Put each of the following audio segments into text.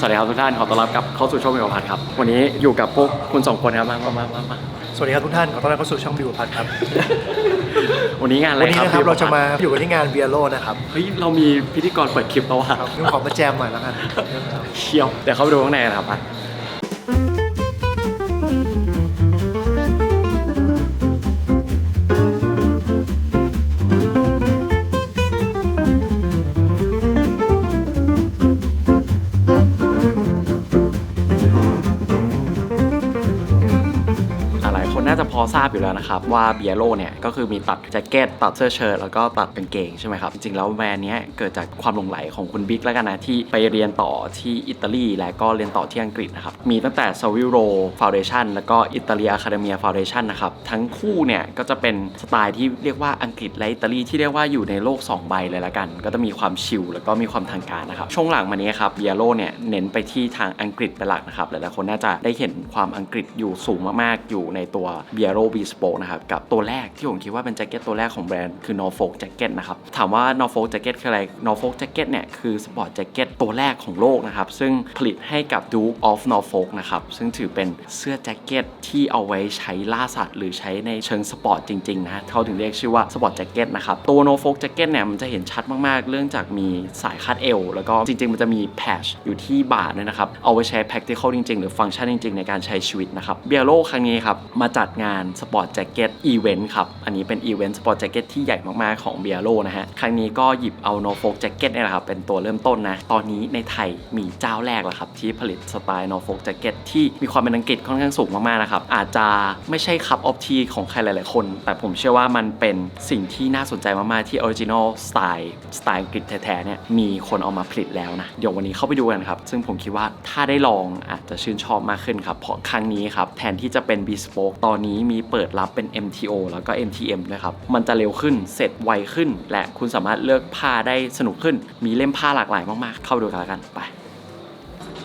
สวัสดีครับทุกท่านขอต้อนรับกลับเข้าสู่ช่องวิวพัฒน์ครับวันนี้อยู่กับพวกคุณสองคนครับมามามามามาสวัสดีครับทุกท่านขอต้อนรับเข้าสู่ช่องบิวพัทครับวันนี้งานอะไรวันนี้ครับนะครับวิวเราจะมาพัฒน์อยู่กันที่งานเบียโลนะครับเฮ้ยเรามีพิธีกรเปิดคลิปแล้วว่ะครับงั้นขอมาแจมหน่อยแล้วกันเชียวเดี๋ยวเข้าไปดูข้างในกันครับ ทราบอยู่แล้วนะครับ ว่าเบียโ o เนี่ยก็คือมีตัดแจ็คเก็ตตัดเสื้อเชิ้ตแล้วก็ตัดกางเกงใช่ไหมครับ จริงๆแล้วแบรนด์นี้เกิดจากความหลงไหลของคุณบิ๊กแล้วกันนะที่ไปเรียนต่อที่อิตาลีและก็เรียนต่อที่อังกฤษนะครับ มีตั้งแต่ซาวิโรฟาวเดชันแล้วก็อิตาเลียอะคาเดเมียฟาวเดชันนะครับ ทั้งคู่เนี่ยก็จะเป็นสไตล์ที่เรียกว่าอังกฤษและอิตาลีที่เรียกว่าอยู่ในโลก 2 ใบเลยละกัน ก็จะมีความชิลแล้วก็มีความทางการนะครับช่วงหลังมานี้ครับเบียโ o เนี่ยเน้นไปที่ทางอังกฤษเป็นหลักนะครับหลายๆคนน่าจะได้เห็นความอังกฤษอยู่สูงมากๆอยู่ในตัวเบียโ o บีสโปนะครับกับตัวแรกที่ผมคิดว่าเป็นแจ็คเก็ตตัวแรกของแบรนด์คือ Norfolk Jacket นะครับถามว่า Norfolk Jacket คืออะไร Norfolk Jacket เนี่ยคือสปอร์ตแจ็คเก็ตตัวแรกของโลกนะครับซึ่งผลิตให้กับ Duke of Norfolk นะครับซึ่งถือเป็นเสื้อแจ็คเก็ตที่เอาไว้ใช้ล่าสัตว์หรือใช้ในเชิงสปอร์ตจริงๆนะเขาถึงเรียกชื่อว่าสปอร์ตแจ็คเก็ตนะครับตัว Norfolk Jacket เนี่ยมันจะเห็นชัดมากๆ เรื่องจากมีสายคาดเอวแล้วก็จริงๆ มันจะมีแพชอยู่ที่บ่าด้วยนะครับเอาไว้ใช้ practical จริงๆ หรือฟังก์ชันจริงๆ ในการใช้ชีวิตนะครับเบียโ o ครั้งนี้ครับมาจัดงานสปอร์ตแจ็คเก็ตอีเวนต์ครับ อันนี้เป็นอีเวนต์สปอร์ตแจ็คเก็ตที่ใหญ่มากๆของเบียโ o นะฮะ ครั้งนี้ก็หยิบเอา Norfolk Jacket เนี่ยแหละครับ เป็นตัวเริ่มต้นนะ ตอนนี้ในไทยมีเจ้าแรกแล้วครับ ที่ผลิตสไตล์ Norfolk Jacket ที่มีความเป็นอังกฤษค่อนข้างสูงมากๆนะครับ อาจจะไม่ใช่คัพออฟทีของใครหลายๆคน แต่ผมเชื่อว่ามันเป็นสิ่งที่น่าสนใจมากๆที่ออริจินอลสไตล์สไตล์อังกฤษแท้ๆเนี่ยมีคนเอามาผลิตแล้วนะเดี๋ยววันนี้เข้าไปดูกันครับ ซึ่งผมคิดว่าถ้าได้ลองอาจจะชื่นชอบมากขึ้นครับเพราะครั้งนี้ครับแทนที่จะเป็น bespoke ตอนนี้มีเปิดรับเป็น MTO แล้วก็ MTM ด้วยครับ มันจะเร็วขึ้น เสร็จไวขึ้น และคุณสามารถเลือกผ้าได้สนุกขึ้น มีเล่มผ้าหลากหลายมากๆ เข้าไปดูกันแล้วกัน ไป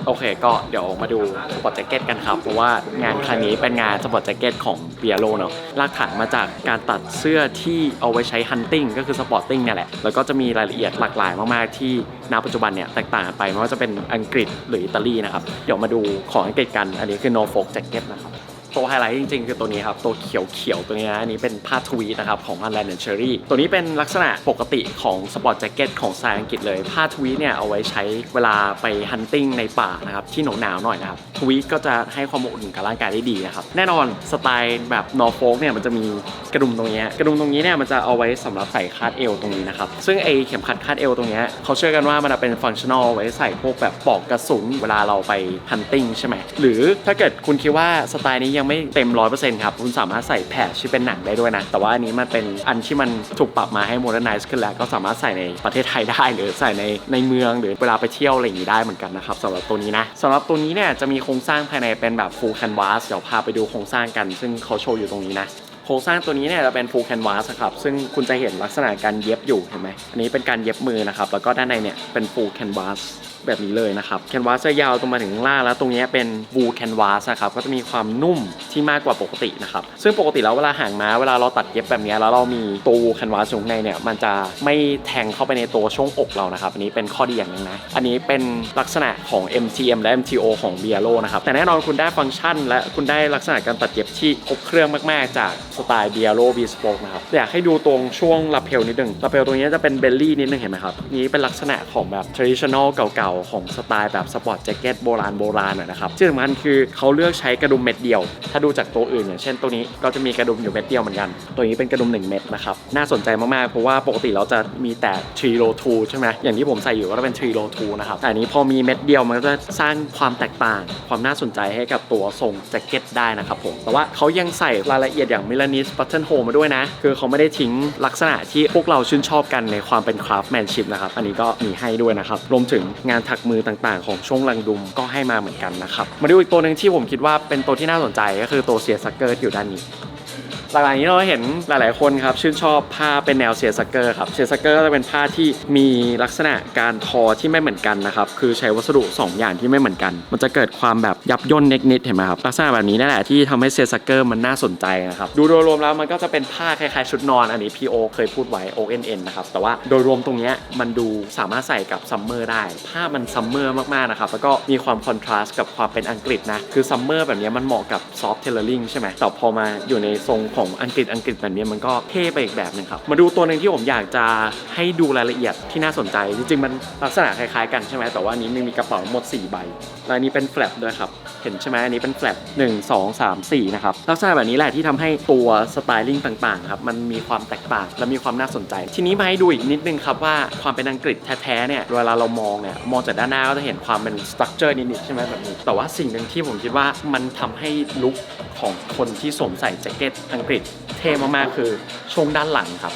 โอเค ก็เดี๋ยวมาดูสปอร์ตแจ็คเก็ตกันครับ เพราะว่างานครั้งนี้เป็นงานสปอร์ตแจ็คเก็ตของเบียโ o เนาะ รากฐานมาจากการตัดเสื้อที่เอาไว้ใช้ฮันติ n งก็คือสปอร์ตติ้งเนี่ยแหละ แล้วก็จะมีรายละเอียดหลากหลายมากๆที่ณปัจจุบันเนี่ยแตกต่างไปไม่ว่าจะเป็นอังกฤษหรืออิตาลีนะครับ เดี๋ยวมาดูของอังกฤษกัน อันนี้คือ Norfolk Jacket นะครับ ตัวไฮไลท์จริงๆ คือตัวนี้ครับ ตัวเขียวๆ ตัวนี้นะอันนี้เป็นผ้าทวีตนะครับ ของ h ันแลนด์เชอรี่ตัวนี้เป็นลักษณะปกติของสปอร์ตแจ็คเก็ตของสายอังกฤษเลย ผ้าทวีตเนี่ยเอาไว้ใช้เวลาไปฮันติ n งในป่านะครับ ที่หนาวๆหน่อยนะครับทวีตก็จะให้ความอบอุ่นกับร่างกายได้ดีนะครับ แน่นอนสไตล์แบบนอร์โฟกเนี่ยมันจะมีกระดุมตรงนี้กระดุมตรงนี้เนี่ยมันจะเอาไว้สำหรับใส่คาดเอวตรงนี้นะครับซึ่งไอเข็มขัดคาดเอวตรงนี้เขาเชื่อกันว่ามันเป็นฟังชั่นอลไว้ใส่พวกแบบปลอกกระสุนเวลาเราไปฮันติ n งใช่ไหมหรือถ้าเกิดคุณคิดว่าสไตล์นี้ยังไม่เต็มร้อยเปอร์เซ็นต์ครับ คุณสามารถใส่แพชที่เป็นหนังได้ด้วยนะ แต่ว่าอันนี้มันเป็นอันที่มันถูกปรับมาให้โมเดิร์นไนซ์ขึ้นแล้วก็สามารถใส่ในประเทศไทยได้หรือใส่ในในเมืองหรือเวลาไปเที่ยวอะไรอย่างนี้ได้เหมือนกันนะครับสำหรับตัวนี้นะสำหรับตัวนี้เนี่ยจะมีโครงสร้างภายในเป็นแบบ full canvas เดี๋ยวพาไปดูโครงสร้างกัน ซึ่งเขาโชว์อยู่ตรงนี้นะโครงสร้างตัวนี้เนี่ยจะเป็น full canvas ครับ ซึ่งคุณจะเห็นลักษณะการเย็บอยู่เห็นไหม อันนี้เป็นการเย็บมือนะครับ แล้วก็ด้านในเนี่ยเป็น full canvas แบบนี้เลยนะครับแคนวาสจะยาวตรงมาถึงล่างแล้วตรงนี้เป็นวูแคนวาสนะครับก็จะมีความนุ่มที่มากกว่าปกตินะครับซึ่งปกติแล้วเวลาห่างม้าเวลาเราตัดเย็บแบบนี้แล้วเรามีตัวแคนวาสอยู่ข้างในเนี่ยมันจะไม่แทงเข้าไปในตัวช่วงอกเรานะครับอันนี้เป็นข้อดีอย่างหนึงนะอันนี้เป็นลักษณะของ MTM และ MTO ของ b i a l o นะครับแต่แน่นอนคุณได้ฟังก์ชัน และคุณได้ลักษณะการตัดเย็บที่ครบเครื่องมากๆ จากสไตล์ b i a l o Bespoke นะครับอยากให้ดูตรงช่วงลาเพลนิดหนึ่งลาเพลตรงนี้จะเป็นเบลลี่นิดนึงเห็นไหมครับนี้เป็นลักษณะของแบบ traditional เก่าๆ ของสไตล์แบบสปอร์ตแจ็คเก็ตโบราณโบราณหน่อยนะครับที่สำคัญคือเขาเลือกใช้กระดุมเม็ดเดียว ถ้าดูจากตัวอื่นอย่างเช่นตัวนี้ก็จะมีกระดุมอยู่เม็ดเดียวเหมือนกัน ตัวนี้เป็นกระดุม 1 เม็ดนะครับ น่าสนใจมากๆ เพราะว่าปกติเราจะมีแต่3โล2ใช่ไหมอย่างที่ผมใส่อยู่ก็จะเป็น3โล2นะครับแต่อันนี้พอมีเม็ดเดียวมันก็จะสร้างความแตกต่าง ความน่าสนใจให้กับตัวทรงแจ็คเก็ตได้นะครับผม แต่ว่าเขายังใส่รายละเอียดอย่างมิลานิสบัตเทิลโฮมาด้วยนะ คือเขาไม่ได้ทิ้งลักษณะที่พวกเราชื่นชอบกันในความเป็นคราฟแมนชิพนะครับ อันนี้ก็มีให้ด้วยนะครับ รวมถึงงานถักมือต่างๆ ของช่วงลังดุมก็ให้มาเหมือนกันนะครับ มาดูอีกตัวหนึ่งที่ผมคิดว่าเป็นตัวที่น่าสนใจก็คือตัวเซียสักเกอร์ที่อยู่ด้านนี้ หลังๆนี้เราเห็นหลาย ๆ คนครับชื่นชอบผ้าเป็นแนวเซียสเกอร์ครับเซียสเกอร์ก็จะเป็นผ้าที่มีลักษณะการทอที่ไม่เหมือนกันนะครับคือใช้วัสดุสองอย่างที่ไม่เหมือนกัน มันจะเกิดความแบบยับย่นนิดๆเห็นไหมครับลักษณะแบบนี้นั่นแหละที่ทำให้เซียสเกอร์มันน่าสนใจนะครับดูโดยรวมแล้วมันก็จะเป็นผ้าคล้ายๆชุดนอนอันนี้ PO เคยพูดไว้ ONN นะครับแต่ว่าโดยรวมตรงเนี้ยมันดูสามารถใส่กับซัมเมอร์ได้ผ้ามันซัมเมอร์มากๆนะครับแล้วก็มีความคอนทราสต์กับความเป็นอังกฤษนะคือซัมเมอร์แบบนี้มันเหมาะกับซอฟต์เทเลอริงใช่ไหมแต่พอมาอยู่ในทรงของอังกฤษอังกฤษแบบนี้มันก็เท่ไปอีกแบบหนึ่งครับ มาดูตัวหนึ่งที่ผมอยากจะให้ดูรายละเอียดที่น่าสนใจ จริงๆมันลักษณะคล้ายๆกันใช่ไหมแต่ว่านี้มันมีกระเป๋าหมด 4 ใบแล้วนนี้เป็นแฟลปด้วยครับ เห็นใช่ไหมอันนี้เป็นแฟลป1 2 3 4 นะครับ ลักษณะแบบนี้แหละที่ทำให้ตัวสไตลิ่งต่างๆครับมันมีความแตกต่างและมีความน่าสนใจ ทีนี้มาให้ดูอีกนิดนึงครับว่าความเป็นอังกฤษแท้ๆเนี่ยเวลาเรามองเนี่ยมองจากด้านหน้าก็จะเห็นความเป็นสตรัคเจอร์นิดๆใช่ไหมแบบนี้แต่ว่าสิ่งหนึ่งที่ผมคิดว่ามันทำให้ลุคของคนที่สวมใส่แจ็คเก็ตอังกฤษเท่มากๆคือช่วงด้านหลังครับ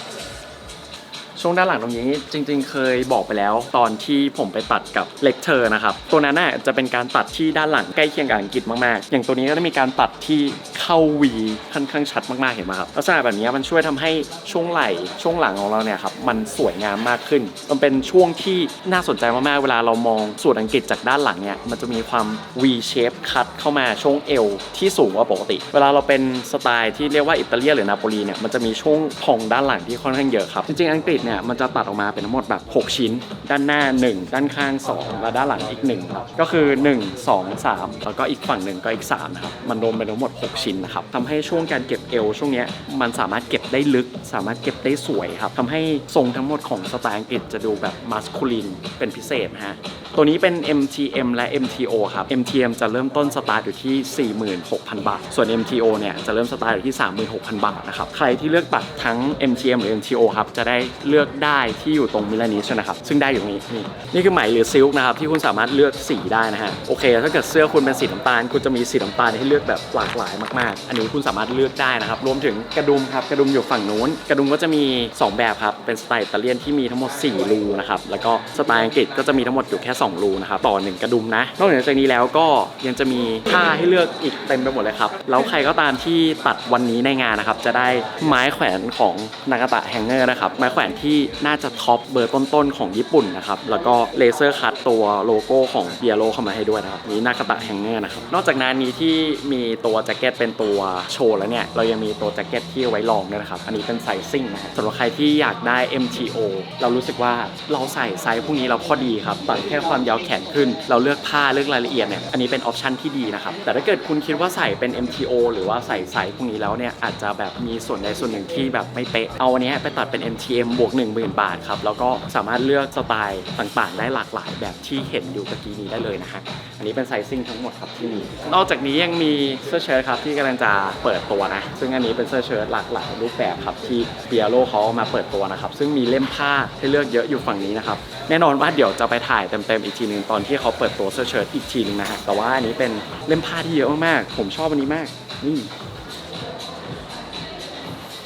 ช่วงด้านหลังตรงนี้จริง ๆ เคยบอกไปแล้ว ตอนที่ผมไปตัดกับเลคเ u อร์นะครับตัวนั้นน่ะจะเป็นการตัดที่ด้านหลังใกล้เคียงกับอังกฤษมากๆ อย่างตัวนี้ก็จะมีการตัดที่เข้าวีค่อนข้างชัดมากๆเห็นไหมครับลักษณะแบบนี้มันช่วยทำให้ช่วงไหล่ช่วงหลังของเราเนี่ยครับมันสวยงามมากขึ้น มันเป็นช่วงที่น่าสนใจมากๆเวลาเรามองส่วนอังกฤษจากด้านหลังเนี่ยมันจะมีความ V shape คัดเข้ามาช่วงเอวที่สูงกว่าปกติ เวลาเราเป็นสไตล์ที่เรียกว่าอิตาเลียนหรือนาโปลีเนี่ยมันจะมีช่วงพองด้านหลังที่ค่อนข้างเยอะครับจริงๆอังกฤษเนี่ยมันจะตัดออกมาเป็นทั้งหมดแบบ 6 ชิ้น ด้านหน้า 1 ด้านข้าง 2 และด้านหลังอีก1ครับก็คือ 1 2 3 แล้วก็อีกฝั่งหนึ่งก็อีก3นะครับมันรวมเป็นทั้งหมด 6 ชิ้นนะครับทำให้ช่วงการเก็บเอวช่วงนี้มันสามารถเก็บได้ลึก สามารถเก็บได้สวยครับทำให้ทรงทั้งหมดของสไตล์อังกฤษจะดูแบบมัสคูลินเป็นพิเศษนะฮะ ตัวนี้เป็น MTM และ MTO ครับ MTM จะเริ่มต้นสตาร์ทอยู่ที่ 46,000 บาท ส่วน MTO เนี่ยจะเริ่มสตาร์ทอยู่ที่ 36,000 บาทนะครับ ใครที่เลือกตัดทั้ง MTM หรือ MTO ครับ จะได้เลือกได้ที่อยู่ตรงมิลานิสนะครับ ซึ่งได้อยู่นี้ นี่นี่คือไหมหรือซิลค์นะครับที่คุณสามารถเลือกสีได้นะฮะ โอเค ถ้าเกิดเสื้อคุณเป็นสีน้ำตาล คุณจะมีสีน้ำตาลให้เลือกแบบหลากหลายมากๆ อันนี้คุณสามารถเลือกได้นะครับ รวมถึงกระดุมครับ กระดุมอยู่ฝั่งนู้น กระดุมก็จะมี 2 แบบครับ เป็นสไตล์อิตาเลียนที่มีทั้งหมด 4 รูนะครับ แล้วก็สไตล์อังกฤษก็จะมีทั้งหมดอยู่แค่2รูนะครับต่อ 1 กระดุมนะ นอกเหนือจากนี้แล้วก็ยังจะมีผ้าให้เลือกอีกเต็มไปหมดเลยครับ แล้วใครก็ตามที่ตัดวันนี้ในงานนะครับ จะได้ไม้แขวนของนากาตะแฮงเกอร์นะครับ ไม้แขวนที่น่าจะท็อปเบอร์ต้นๆของญี่ปุ่นนะครับ แล้วก็เลเซอร์คัตตัวโลโก้ของเบียโรเข้ามาให้ด้วยนะครับนี่นากาตะแฮงเกอร์นะครับ นอกจากนั้นนี้ที่มีตัวแจ็คเก็ตเป็นตัวโชว์แล้วเนี่ย เรายังมีตัวแจ็คเก็ตที่เอาไว้ลองด้วยนะครับ อันนี้เป็นไซซิ่งนะครับสำหรับใครที่อยากได้ MTO เรารู้สึกว่าเราใส่ไซส์พวกนี้เราพอดีครับตัดแค่ความยาวแขนขึ้น เราเลือกผ้าเลือกรายละเอียดเนี่ยอันนี้เป็นออปชันที่ดีนะครับแต่ถ้าเกิดคุณคิดว่าใส่เป็น MTO หรือว่าใส่ไซส์พวกนี้แล้วเนี่ยอาจจะแบบมีส่วนใดส่วนหนึ่งที่แบบไม่เป๊ะเอาอันนี้ไปตัดเป็น MTM บวก10,000 บาทครับแล้วก็สามารถเลือกสไตล์ต่างๆ ได้หลากหลายแบบที่เห็นอยู่ตะกี้นี้ได้เลยนะฮะอันนี้เป็นไซซิ่งทั้งหมดครับที่มีนอกจากนี้ยังมีเสื้อเชิ้ตครับที่กำลังจะเปิดตัวนะซึ่งอันนี้เป็นเสื้อเชิ้ตหลากหลายรูปแบบครับที่เบียโรเขาเอามาเปิดตัวนะครับซึ่งมีเล่มผ้าให้เลือกเยอะอยู่ฝั่งนี้นะครับแน่นอนว่าเดี๋ยวจะไปถ่ายเต็มๆอีกทีหนึ่งตอนที่เขาเปิดตัวเสื้อเชิ้ตอีกทีหนึงนะฮะแต่ว่าอันนี้เป็นเล่มผ้าที่เยอะมากๆผมชอบอันนี้มากนี่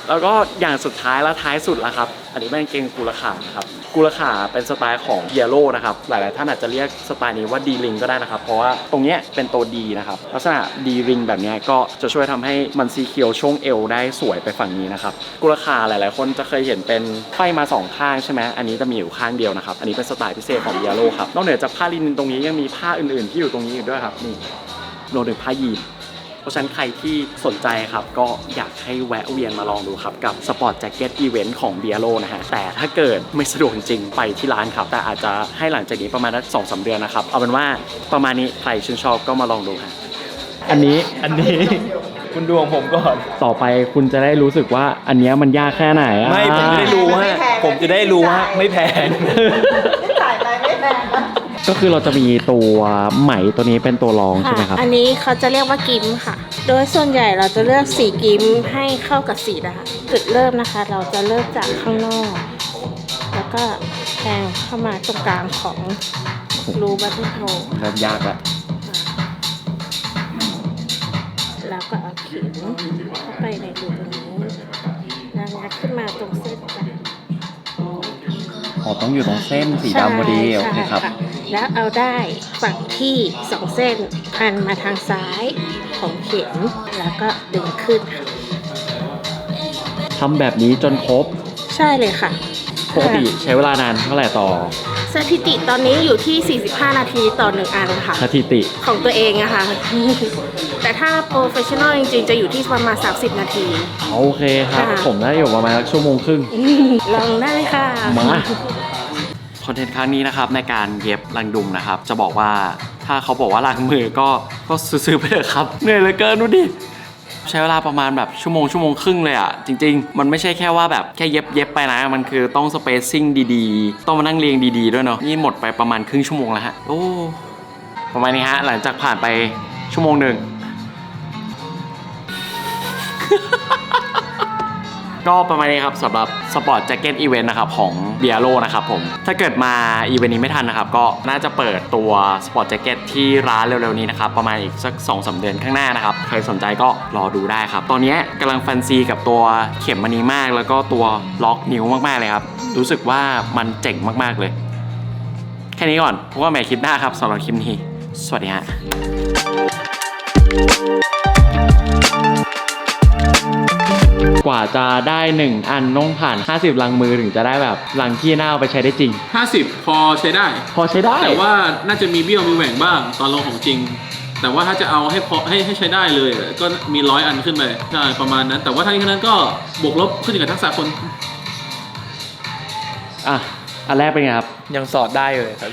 แล้วก็อย่างสุดท้ายและท้ายสุดละครับ อันนี้เป็นกางเกงกูราขานะครับกูราขาเป็นสไตล์ของเยโ o นะครับ หลาย ๆ ท่านอาจจะเรียกสไตล์นี้ว่าดีริงก็ได้นะครับ เพราะว่าตรงเนี้ยเป็นตัวดีนะครับ ลักษณะดีริงแบบนี้ก็จะช่วยทำให้มันซีเคียวช่วงเอวได้สวยไปฝั่งนี้นะครับกูราขาหลาย ๆ คนจะเคยเห็นเป็นไฟมาสองข้างใช่ไหมอันนี้จะมีอยู่ข้างเดียวนะครับ อันนี้เป็นสไตล์พิเศษของเยโ o ครับ นอกเหนือจากผ้าลินินตรงนี้ยังมีผ้าอื่น ๆ ที่อยู่ตรงนี้อีกด้วยครับ นี่รวมถึงผ้ายีน เพราะฉะนั้นใครที่สนใจครับก็อยากให้แวะเวียนมาลองดูครับกับสปอร์ตแจ็คเก็ตอีเวนต์ของเบียโ o นะฮะแต่ถ้าเกิดไม่สะดวกจริงๆไปที่ร้านครับ แต่อาจจะให้หลังจากนี้ประมาณสองสาเดือนนะครับ เอาเป็นว่าประมาณนี้ใครชื่นชอบก็มาลองดูฮะอันนี้อันนี้ คุณดูของผมก่อน ต่อไปคุณจะได้รู้สึกว่าอันเนี้ยมันยากแค่ไหนอะ ไม่ผมจะได้รู้ว่าไม่แพงผมจะได้รู้ว่าไม่แพง ก็คือเราจะมีตัวไหมตัวนี้เป็นตัวรองใช่ไหมครับ อันนี้เขาจะเรียกว่ากิมค่ะ โดยส่วนใหญ่เราจะเลือกสีกิมให้เข้ากับสีนะคะจุดเริ่มนะคะ เราจะเริ่มจากข้างนอก แล้วก็แทงเข้ามาตรงกลางของรูบัตเทิลโทเริ่มยากแล้วแล้วก็เอาเข็มเข้าไปในรูตรงนี้แล้วงัดขึ้นมาตรงเส้นกัน อ๋อต้องอยู่ตรงเส้นสีดำพอดีโอเคครับใช่ะแล้วเอาได้ฝั่งที่สองเส้นพันมาทางซ้ายของเข็มแล้วก็ดึงขึ้นค่ะทำแบบนี้จนครบใช่เลยค่ะ ปกติใช้เวลานานเท่าไหร่ต่อ สถิติตอนนี้อยู่ที่ 45 นาทีต่อหนึ่งอันค่ะ สถิติของตัวเองอะค่ะ แต่ถ้าโปรเฟชชั่นอลจริงๆ จะอยู่ที่ประมาณ 30 นาที โอเคครับค่ะผมได้อยู่ประมาณสักชั่วโมงครึ่ง ลองได้ค่ะ มาคอนเทนต์ครั้งนี้นะครับในการเย็บรังดุมนะครับ จะบอกว่าถ้าเขาบอกว่าล้างมือก็ก็ซื้อๆไปเถอะครับเหนื่อยเหลือเกินดูดิใช้เวลาประมาณแบบชั่วโมงชั่วโมงครึ่งเลยอะจริง ๆ มันไม่ใช่แค่ว่าแบบแค่เย็บเย็บไปนะ มันคือต้องสเปซซิ่งดีๆ ต้องมานั่งเรียงดีๆด้วยเนาะนี่หมดไปประมาณครึ่งชั่วโมงแล้วฮะโอ้ประมาณนี้ฮะหลังจากผ่านไปชั่วโมงหนึ่ง ก็ประมาณนี้ครับสำหรับสปอร์ตแจ็คเก็ตอีเวนต์นะครับของเบียโ o นะครับผม ถ้าเกิดมาอีเวนต์นี้ไม่ทันนะครับ ก็น่าจะเปิดตัวสปอร์ตแจ็คเก็ตที่ร้านเร็วๆนี้นะครับ ประมาณอีกสัก2อสเดือนข้างหน้านะครับ ใครสนใจก็รอดูได้ครับ ตอนนี้กำลังแฟนซีกับตัวเข็มมันนี้มาก แล้วก็ตัวล็อกนิ้วมากๆเลยครับ รู้สึกว่ามันเจ๋งมากๆเลย แค่นี้ก่อนพบกันใหม่คลิปหน้าครับสำหรับคลิปนี้ สวัสดีฮะ กว่าจะได้หนึ่งอันต้องผ่าน 50 ลังมือถึงจะได้แบบลังที่น่าเอาไปใช้ได้จริง 50 พอใช้ได้ พอใช้ได้ แต่ว่าน่าจะมีเบี้ยวมีแหว่งบ้างตอนลงของจริง แต่ว่าถ้าจะเอาให้พอให้ให้ใช้ได้เลย ก็มีร้อยอันขึ้นไปใช่ประมาณนั้น แต่ว่าทั้งนี้ทั้งนั้นก็บวกลบขึ้นอยู่กับทักษะคนอะอันแรกเป็นไงครับ ยังสอดได้อยู่เลยครับ